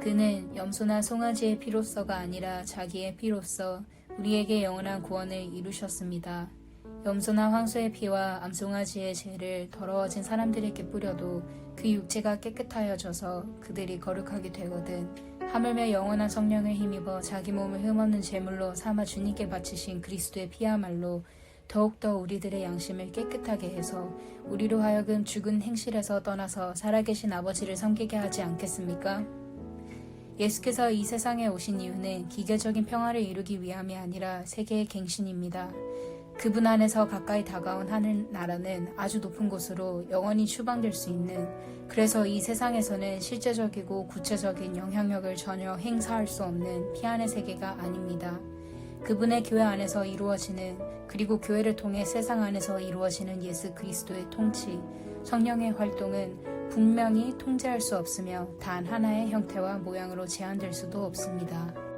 그는 염소나 송아지의 피로서가 아니라 자기의 피로서 우리에게 영원한 구원을 이루셨습니다. 염소나 황소의 피와 암송아지의 죄를 더러워진 사람들에게 뿌려도 그 육체가 깨끗하여져서 그들이 거룩하게 되거든 하물며 영원한 성령을 힘입어 자기 몸을 흠없는 제물로 삼아 주님께 바치신 그리스도의 피야말로 더욱더 우리들의 양심을 깨끗하게 해서 우리로 하여금 죽은 행실에서 떠나서 살아계신 아버지를 섬기게 하지 않겠습니까? 예수께서 이 세상에 오신 이유는 기계적인 평화를 이루기 위함이 아니라 세계의 갱신입니다. 그분 안에서 가까이 다가온 하늘 나라는 아주 높은 곳으로 영원히 추방될 수 있는 그래서 이 세상에서는 실제적이고 구체적인 영향력을 전혀 행사할 수 없는 피안의 세계가 아닙니다. 그분의 교회 안에서 이루어지는 그리고 교회를 통해 세상 안에서 이루어지는 예수 그리스도의 통치, 성령의 활동은 분명히 통제할 수 없으며 단 하나의 형태와 모양으로 제한될 수도 없습니다.